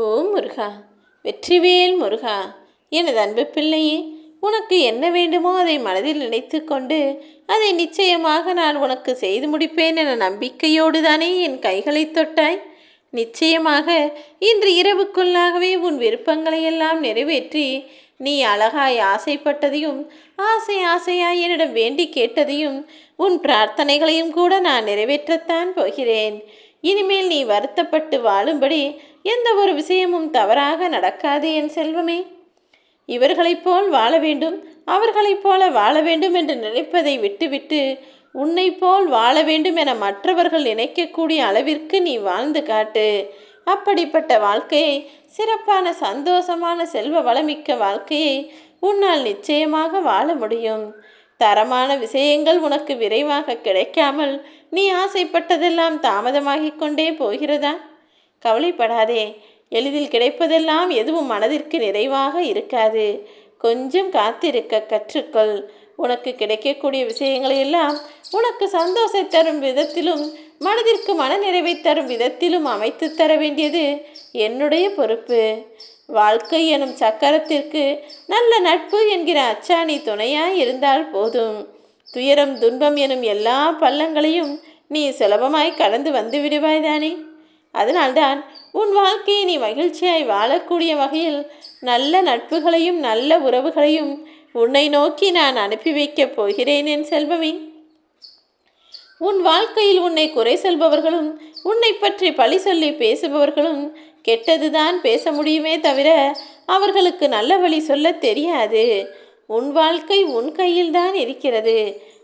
ஓ முருகா வெற்றிவேல் முருகா எனது அன்பு பிள்ளையே உனக்கு என்ன வேண்டுமோ அதை மனதில் நினைத்து கொண்டு அதை நிச்சயமாக நான் உனக்கு செய்து முடிப்பேன் என நம்பிக்கையோடு தானே என் கைகளை தொட்டாய்? நிச்சயமாக இன்று இரவுக்குள்ளாகவே உன் விருப்பங்களை எல்லாம் நிறைவேற்றி நீ அழகாய் ஆசைப்பட்டதையும் ஆசை ஆசையாய் என்னிடம் வேண்டி கேட்டதையும் உன் பிரார்த்தனைகளையும் கூட நான் நிறைவேற்றத்தான் போகிறேன். இனிமேல் நீ வருத்தப்பட்டு வாழும்படி எந்த ஒரு விஷயமும் தவறாக நடக்காது என் செல்வமே. இவர்களைப் போல் வாழ வேண்டும் அவர்களைப் போல வாழ வேண்டும் என்று நினைப்பதை விட்டுவிட்டு உன்னைப் போல் வாழ வேண்டும் என மற்றவர்கள் நினைக்கக்கூடிய அளவிற்கு நீ வாழ்ந்து காட்டு. அப்படிப்பட்ட வாழ்க்கையை சிறப்பான சந்தோஷமான செல்வ வளமிக்க வாழ்க்கையை உன்னால் நிச்சயமாக வாழ முடியும். தரமான விஷயங்கள் உனக்கு விரைவாக கிடைக்காமல் நீ ஆசைப்பட்டதெல்லாம் தாமதமாகிக் கொண்டே போகிறதா? கவலைப்படாதே. எளிதில் கிடைப்பதெல்லாம் எதுவும் மனதிற்கு நிறைவாக இருக்காது. கொஞ்சம் காத்திருக்க கற்றுக்கொள். உனக்கு கிடைக்கக்கூடிய விஷயங்களை எல்லாம் உனக்கு சந்தோஷத்தை தரும் விதத்திலும் மனதிற்கு மனநிறைவை தரும் விதத்திலும் அமைத்து தர வேண்டியது என்னுடைய பொறுப்பு. வாழ்க்கை எனும் சக்கரத்திற்கு நல்ல நட்பு என்கிற அச்சாணி துணையாய் இருந்தால் போதும். துயரம் துன்பம் எனும் எல்லா பள்ளங்களையும் நீ சுலபமாய் கடந்து வந்து விடுவாய்தானே அதனால்தான் உன் வாழ்க்கையை நீ மகிழ்ச்சியாய் வாழக்கூடிய வகையில் நல்ல நட்புகளையும் நல்ல உறவுகளையும் உன்னை நோக்கி நான் அனுப்பி வைக்கப் போகிறேன் என் செல்வமே. உன் வாழ்க்கையில் உன்னை குறை சொல்பவர்களும் உன்னை பற்றி பழி சொல்லி பேசுபவர்களும் கெட்டதுதான் பேச முடியுமே தவிர அவர்களுக்கு நல்ல வழி சொல்ல தெரியாது. உன் வாழ்க்கை உன் கையில்தான் இருக்கிறது.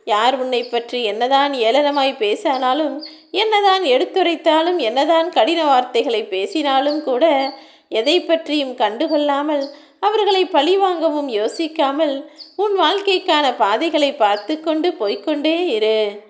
யார் உன்னை பற்றி என்னதான் ஏளனமாய் பேசானாலும் என்னதான் எடுத்துரைத்தாலும் என்னதான் கடின வார்த்தைகளை பேசினாலும் கூட எதை பற்றியும் கண்டுகொள்ளாமல் அவர்களை பழிவாங்கவும் யோசிக்காமல் உன் வாழ்க்கைக்கான பாதைகளை பார்த்து கொண்டு போய்க்கொண்டே இரு.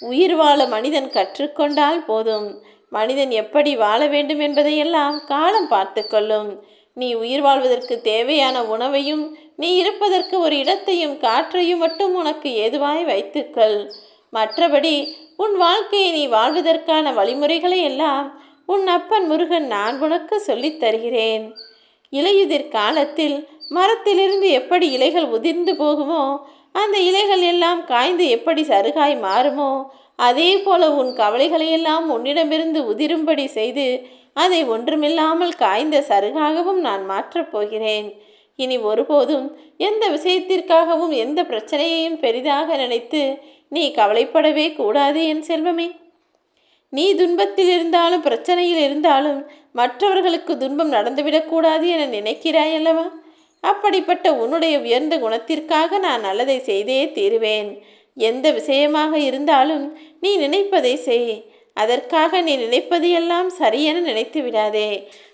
உயிர் வாழ மனிதன் கற்றுக்கொண்டால் போதும். மனிதன் எப்படி வாழ வேண்டும் என்பதையெல்லாம் காலம் பார்த்து கொள்ளும். நீ உயிர் வாழ்வதற்கு தேவையான உணவையும் நீ இருப்பதற்கு ஒரு இடத்தையும் காற்றையும் மட்டும் உனக்கு ஏதுவாய் வைத்துக்கொள். மற்றபடி உன் வாழ்க்கையை நீ வாழ்வதற்கான வழிமுறைகளை எல்லாம் உன் அப்பன் முருகன் நான் உனக்கு சொல்லித் தருகிறேன். இலையுதிர் காலத்தில் மரத்திலிருந்து எப்படி இலைகள் உதிர்ந்து போகுமோ அந்த இலைகள் எல்லாம் காய்ந்து எப்படி சருகாய் மாறுமோ அதே போல உன் கவலைகளையெல்லாம் உன்னிடமிருந்து உதிரும்படி செய்து அதை ஒன்றுமில்லாமல் காய்ந்த சருகாகவும் நான் மாற்றப் போகிறேன். இனி ஒருபோதும் எந்த விஷயத்திற்காகவும் எந்த பிரச்சனையையும் பெரிதாக நினைத்து நீ கவலைப்படவே கூடாது என் செல்வமே. நீ துன்பத்தில் இருந்தாலும் பிரச்சனையில் இருந்தாலும் மற்றவர்களுக்கு துன்பம் நடந்துவிடக்கூடாது என நினைக்கிறாய் அல்லவா? அப்படிப்பட்ட உன்னுடைய உயர்ந்த குணத்திற்காக நான் நல்லதை செய்தே தீருவேன். எந்த விஷயமாக இருந்தாலும் நீ நினைப்பதை செய். அதற்காக நீ நினைப்பது எல்லாம் சரியென நினைத்து விடாதே.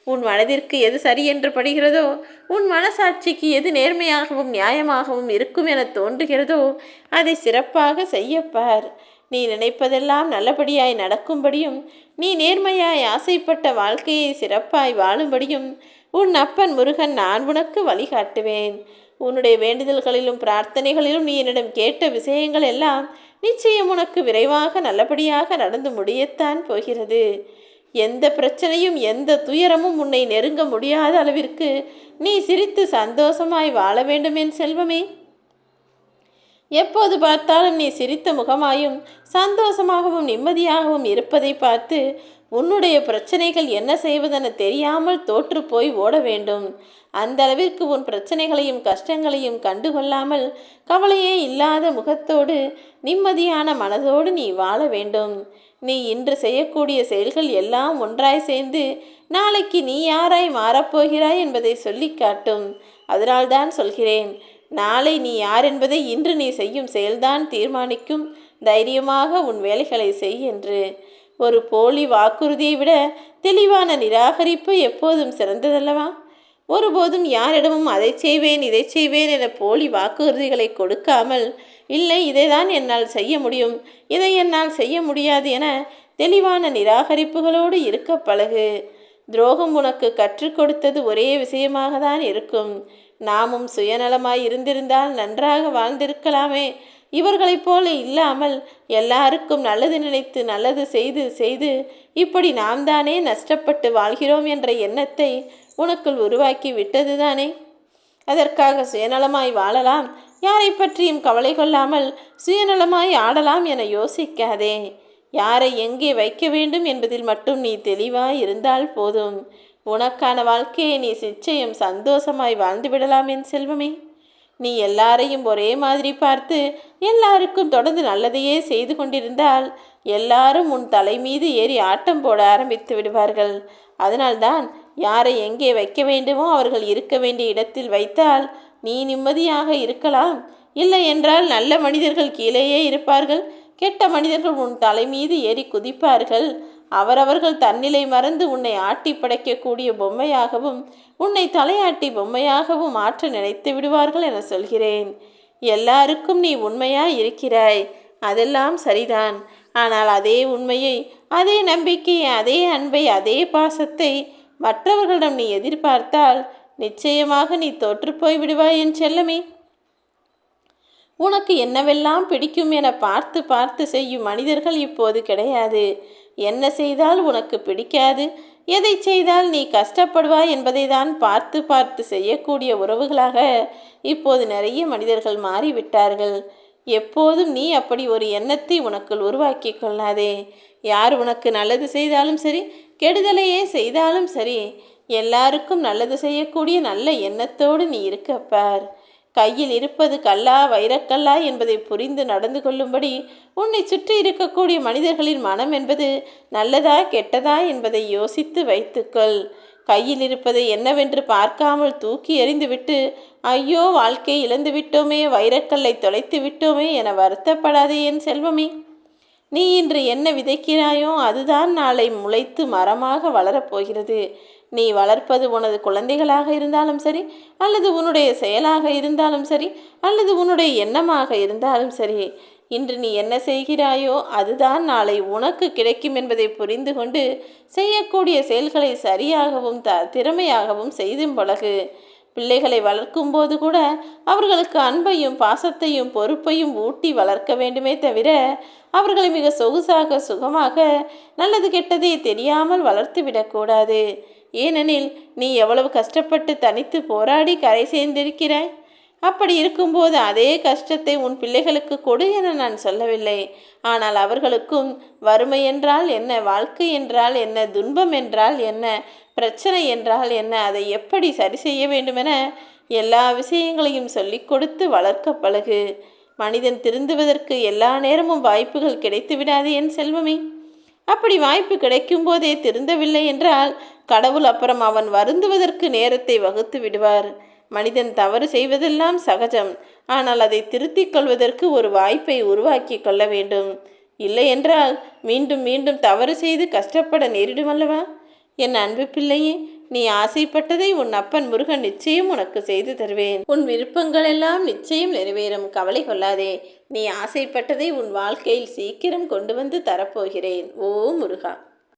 உன் மனதிற்கு எது சரி என்று படுகிறதோ உன் மனசாட்சிக்கு எது நேர்மையாகவும் நியாயமாகவும் இருக்கும் என தோன்றுகிறதோ அதை சிறப்பாக செய்யப்பார் நீ நினைப்பதெல்லாம் நல்லபடியாய் நடக்கும்படியும் நீ நேர்மையாய் ஆசைப்பட்ட வாழ்க்கையை சிறப்பாய் வாழும்படியும் உன் அப்பன் முருகன் நான் உனக்கு வழிகாட்டுவேன். உன்னுடைய வேண்டுதல்களிலும் பிரார்த்தனைகளிலும் நீ என்னிடம் கேட்ட விஷயங்கள் எல்லாம் நிச்சயம் உனக்கு விரைவாக நல்லபடியாக நடந்து முடியத்தான் போகிறது. எந்த பிரச்சனையும் எந்த துயரமும் உன்னை நெருங்க முடியாத அளவிற்கு நீ சிரித்து சந்தோஷமாய் வாழ வேண்டுமேன் செல்வமே. எப்போது பார்த்தாலும் நீ சிரித்த முகமாயும் சந்தோஷமாகவும் நிம்மதியாகவும் இருப்பதை பார்த்து உன்னுடைய பிரச்சனைகள் என்ன செய்வதென தெரியாமல் தோற்று போய் ஓட வேண்டும். அந்த அளவிற்கு உன் பிரச்சனைகளையும் கஷ்டங்களையும் கண்டுகொள்ளாமல் கவலையே இல்லாத முகத்தோடு நிம்மதியான மனதோடு நீ வாழ வேண்டும். நீ இன்று செய்யக்கூடிய செயல்கள் எல்லாம் ஒன்றாய் சேர்ந்து நாளைக்கு நீ யாராய் மாறப்போகிறாய் என்பதை சொல்லி காட்டும். அதனால்தான் சொல்கிறேன் நாளை நீ யார் என்பதை இன்று நீ செய்யும் செயல்தான் தீர்மானிக்கும். தைரியமாக உன் வேலைகளை செய் என்று. ஒரு போலி வாக்குறுதியை விட தெளிவான நிராகரிப்பு எப்போதும் சிறந்ததல்லவா? ஒருபோதும் யாரிடமும் அதை செய்வேன் இதை செய்வேன் என போலி வாக்குறுதிகளை கொடுக்காமல் இல்லை இதைதான் என்னால் செய்ய முடியும் இதை என்னால் செய்ய முடியாது என தெளிவான நிராகரிப்புகளோடு இருக்க பழகு. துரோகம் உனக்கு கற்றுக் கொடுத்தது ஒரே விஷயமாக தான் இருக்கும். நாமும் சுயநலமாய் இருந்திருந்தால் நன்றாக வாழ்ந்திருக்கலாமே. இவர்களைப் போல இல்லாமல் எல்லாருக்கும் நல்லது நினைத்து நல்லது செய்து செய்து இப்படி நாம் தானே நஷ்டப்பட்டு வாழ்கிறோம் என்ற எண்ணத்தை உனக்குள் உருவாக்கி விட்டதுதானே? அதற்காக சுயநலமாய் வாழலாம். யாரை பற்றியும் கவலை கொள்ளாமல் சுயநலமாய் ஆடலாம் என யோசிக்காதே. யாரை எங்கே வைக்க வேண்டும் என்பதில் மட்டும் நீ தெளிவாய் இருந்தால் போதும். உனக்கான வாழ்க்கையை நீ நிச்சயம் சந்தோஷமாய் வாழ்ந்து விடலாம் என் செல்வமே. நீ எல்லாரையும் ஒரே மாதிரி பார்த்து எல்லாருக்கும் தொடர்ந்து நல்லதையே செய்து கொண்டிருந்தால் எல்லாரும் உன் தலை மீது ஏறி ஆட்டம் போட ஆரம்பித்து விடுவார்கள். அதனால்தான் யாரை எங்கே வைக்க வேண்டுமோ அவர்கள் இருக்க வேண்டிய இடத்தில் வைத்தால் நீ நிம்மதியாக இருக்கலாம். இல்லை என்றால் நல்ல மனிதர்கள் கீழேயே இருப்பார்கள். கெட்ட மனிதர்கள் உன் தலை மீது ஏறி குதிப்பார்கள். அவரவர்கள் தன்னிலை மறந்து உன்னை ஆட்டி படைக்கக்கூடிய பொம்மையாகவும் உன்னை தலையாட்டி பொம்மையாகவும் மாற்ற நினைத்து விடுவார்கள் என சொல்கிறேன். எல்லாருக்கும் நீ உண்மையாய் இருக்கிறாய். அதெல்லாம் சரிதான். ஆனால் அதே உண்மையை அதே நம்பிக்கையை அதே அன்பை அதே பாசத்தை மற்றவர்களிடம் நீ எதிர்பார்த்தால் நிச்சயமாக நீ தோற்றுப்போய் விடுவாய் என் செல்லமே. உனக்கு என்னவெல்லாம் பிடிக்கும் என பார்த்து பார்த்து செய்யும் மனிதர்கள் இப்போது கிடையாது. என்ன செய்தால் உனக்கு பிடிக்காது? எதை செய்தால் நீ கஷ்டப்படுவாய் என்பதை தான் பார்த்து பார்த்து செய்யக்கூடிய உறவுகளாக இப்போது நிறைய மனிதர்கள் மாறிவிட்டார்கள். எப்போதும் நீ அப்படி ஒரு எண்ணத்தை உனக்குள் உருவாக்கி கொள்ளாதே. யார் உனக்கு நல்லது செய்தாலும் சரி கெடுதலையே செய்தாலும் சரி எல்லாருக்கும் நல்லது செய்யக்கூடிய நல்ல எண்ணத்தோடு நீ இருக்கப்பார் கையில் இருப்பது கல்லா வைரக்கல்லா என்பதை புரிந்து நடந்து கொள்ளும்படி உன்னை சுற்றி இருக்கக்கூடிய மனிதர்களின் மனம் என்பது நல்லதா கெட்டதா என்பதை யோசித்து வைத்துக்கொள். கையில் இருப்பதை என்னவென்று பார்க்காமல் தூக்கி எறிந்துவிட்டு ஐயோ வாழ்க்கை இழந்து விட்டோமே வைரக்கல்லை தொலைத்து விட்டோமே என வருத்தப்படாதே என் செல்வமே. நீ இன்று என்ன விதைக்கிறாயோ அதுதான் நாளை முளைத்து மரமாக வளரப்போகிறது நீ வளர்ப்பது உனது குழந்தைகளாக இருந்தாலும் சரி அல்லது உன்னுடைய செயலாக இருந்தாலும் சரி அல்லது உன்னுடைய எண்ணமாக இருந்தாலும் சரி. இன்று நீ என்ன செய்கிறாயோ அதுதான் நாளை உனக்கு கிடைக்கும் என்பதை புரிந்து கொண்டு செய்யக்கூடிய செயல்களை சரியாகவும் த திறமையாகவும் செய்தும் பழகு. பிள்ளைகளை வளர்க்கும் போது கூட அவர்களுக்கு அன்பையும் பாசத்தையும் பொறுப்பையும் ஊட்டி வளர்க்க வேண்டுமே தவிர அவர்களை மிக சொகுசாக சுகமாக நல்லது கெட்டதை தெரியாமல் வளர்த்து விடக்கூடாது ஏனெனில் நீ எவ்வளவு கஷ்டப்பட்டு தனித்து போராடி கரை சேர்ந்திருக்கிறாய்? அப்படி இருக்கும்போது அதே கஷ்டத்தை உன் பிள்ளைகளுக்கு கொடு என நான் சொல்லவில்லை. ஆனால் அவர்களுக்கும் வறுமை என்றால் என்ன? வாழ்க்கை என்றால் என்ன? துன்பம் என்றால் என்ன? பிரச்சனை என்றால் என்ன? அதை எப்படி சரி செய்ய வேண்டுமென எல்லா விஷயங்களையும் சொல்லிக் கொடுத்து வளர்க்க பழகு. மனிதன் திருந்துவதற்கு எல்லா நேரமும் வாய்ப்புகள் கிடைத்து விடாது என் செல்வமே. அப்படி வாய்ப்பு கிடைக்கும் போதே திருந்தவில்லை என்றால் கடவுள் அப்புறம் அவன் வருந்துவதற்கு நேரத்தை வகுத்து விடுவார். மனிதன் தவறு செய்வதெல்லாம் சகஜம். ஆனால் அதை திருத்திக் கொள்வதற்கு ஒரு வாய்ப்பை உருவாக்கி கொள்ள வேண்டும். இல்லை என்றால் மீண்டும் மீண்டும் தவறு செய்து கஷ்டப்பட நேரிடும் அல்லவா? என் அன்பு பிள்ளையே நீ ஆசைப்பட்டதை உன் அப்பன் முருகன் நிச்சயம் உனக்கு செய்து தருவேன். உன் விருப்பங்கள் எல்லாம் நிச்சயம் நிறைவேறும். கவலை கொள்ளாதே. நீ ஆசைப்பட்டதை உன் வாழ்க்கையில் சீக்கிரம் கொண்டு வந்து தரப்போகிறேன். ஓ முருகா.